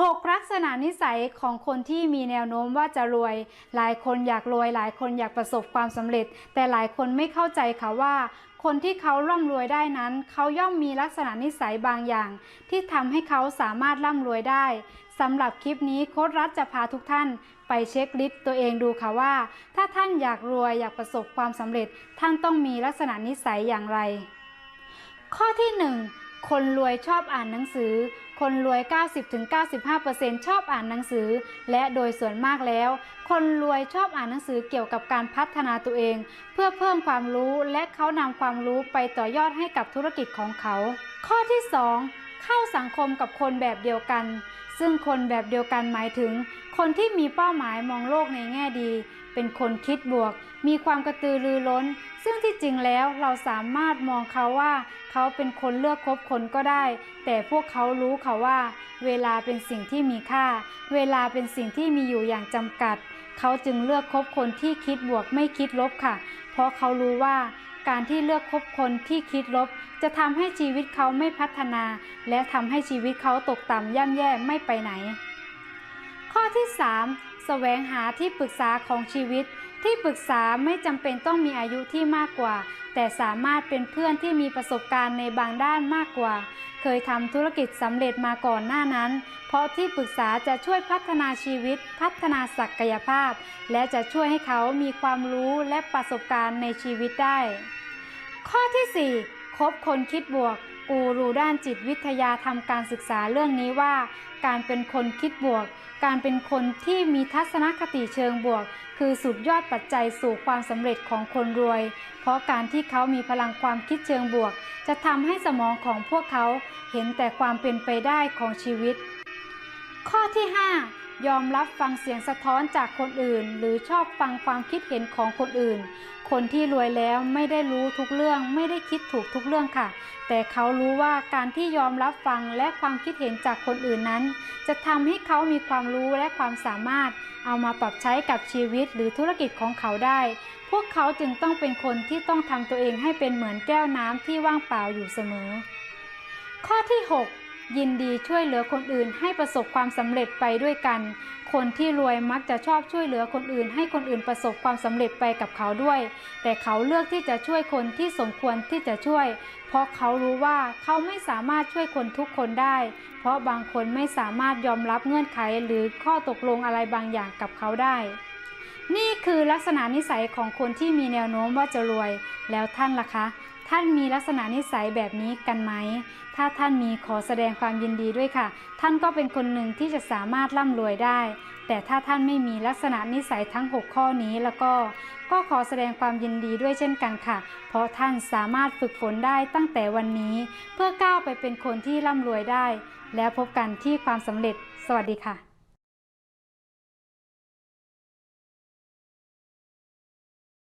6 ลักษณะนิสัยของคนที่มีแนวโน้มว่าจะรวย หลายคนอยากรวย หลายคนอยากประสบความสำเร็จ แต่หลายคนไม่เข้าใจค่ะว่า คนที่เขาร่ำรวยได้นั้น เขาย่อมมีลักษณะนิสัยบางอย่าง ที่ทำให้เขาสามารถร่ำรวยได้สำหรับคลิปนี้โค้ดรัฐจะพาทุกท่านไปเช็คลิสต์ตัวเองดูค่ะว่า ถ้าท่านอยากรวยอยากประสบความสำเร็จ ท่านต้องมีลักษณะนิสัยอย่างไร ข้อที่ 1 คนรวยชอบอ่านหนังสือ คนรวย 90-95%ชอบอ่านหนังสือ และโดยส่วนมากแล้ว คนรวยชอบอ่านหนังสือเกี่ยวกับการพัฒนาตัวเอง เพื่อเพิ่มความรู้และเขานำความรู้ไปต่อยอดให้กับธุรกิจของเขา ข้อที่ 2 เข้าสังคมกับคนแบบเดียวกัน ซึ่งคนแบบเดียวกันหมายถึง คนที่มีเป้าหมายมองโลกในแง่ดี เป็นคนคิดบวก มีความกระตือรือร้น ซึ่งที่จริงแล้วเราสามารถมองเขาว่า เขาเป็นคนเลือกคบคนก็ได้ แต่พวกเขารู้ค่ะว่า เวลาเป็นสิ่งที่มีค่า เวลาเป็นสิ่งที่มีอยู่อย่างจำกัด เขาจึงเลือกคบคนที่คิดบวกไม่คิดลบค่ะ เพราะเขารู้ว่า การที่เลือกคบคนที่คิดลบ จะทำให้ชีวิตเขาไม่พัฒนา และทำให้ชีวิตเขาตกต่ำย่ำแย่ไม่ไปไหน ข้อที่ 3 แสวงหาที่ปรึกษาของชีวิต ที่ปรึกษาไม่จำเป็นต้องมีอายุที่มากกว่า แต่สามารถเป็นเพื่อนที่มีประสบการณ์ในบางด้านมากกว่า เคยทำธุรกิจสำเร็จมาก่อนหน้านั้น เพราะที่ปรึกษาจะช่วยพัฒนาชีวิต พัฒนาศักยภาพ และจะช่วยให้เขามีความรู้และประสบการณ์ในชีวิตได้ ข้อที่ 4 คบคนคิดบวก กูรูด้านจิตวิทยาทำการศึกษาเรื่องนี้ว่า การเป็นคนคิดบวก การเป็นคนที่มีทัศนคติเชิงบวก คือสุดยอดปัจจัยสู่ความสำเร็จของคนรวย เพราะการที่เขามีพลังความคิดเชิงบวก จะทำให้สมองของพวกเขาเห็นแต่ความเป็นไปได้ของชีวิต ข้อที่ 5 ยอมรับฟังเสียงสะท้อนจากคนอื่น หรือชอบฟังความคิดเห็นของคนอื่น คนที่รวยแล้วไม่ได้รู้ทุกเรื่องไม่ได้คิดถูกทุกเรื่องค่ะ แต่เขารู้ว่าการที่ยอมรับฟังและความคิดเห็นจากคนอื่นนั้น จะทำให้เขามีความรู้และความสามารถ เอามาปรับใช้กับชีวิตหรือธุรกิจของเขาได้ พวกเขาจึงต้องเป็นคนที่ต้องทำตัวเองให้เป็นเหมือนแก้วน้ำที่ว่างเปล่าอยู่เสมอ ข้อที่ 6 ยินดีช่วยเหลือคนอื่นให้ประสบความสำเร็จไปด้วยกัน คนที่รวยมักจะชอบช่วยเหลือคนอื่น ให้คนอื่นประสบความสำเร็จไปกับเขาด้วย แต่เขาเลือกที่จะช่วยคนที่สมควรที่จะช่วย เพราะเขารู้ว่าเขาไม่สามารถช่วยคนทุกคนได้ เพราะบางคนไม่สามารถยอมรับเงื่อนไขหรือข้อตกลงอะไรบางอย่างกับเขาได้ นี่คือลักษณะนิสัยของคนที่มีแนวโน้มว่าจะรวย แล้วท่านล่ะคะ ท่านมีลักษณะนิสัยแบบนี้กันไหม ถ้าท่านมีขอแสดงความยินดีด้วยค่ะ ท่านก็เป็นคนหนึ่งที่จะสามารถร่ำรวยได้ แต่ถ้าท่านไม่มีลักษณะนิสัยทั้ง 6 ข้อนี้แล้วก็ก็ขอแสดงความยินดีด้วยเช่นกันค่ะ เพราะท่านสามารถฝึกฝนได้ตั้งแต่วันนี้ เพื่อก้าวไปเป็นคนที่ร่ำรวยได้ แล้วพบกันที่ความสำเร็จ สวัสดีค่ะ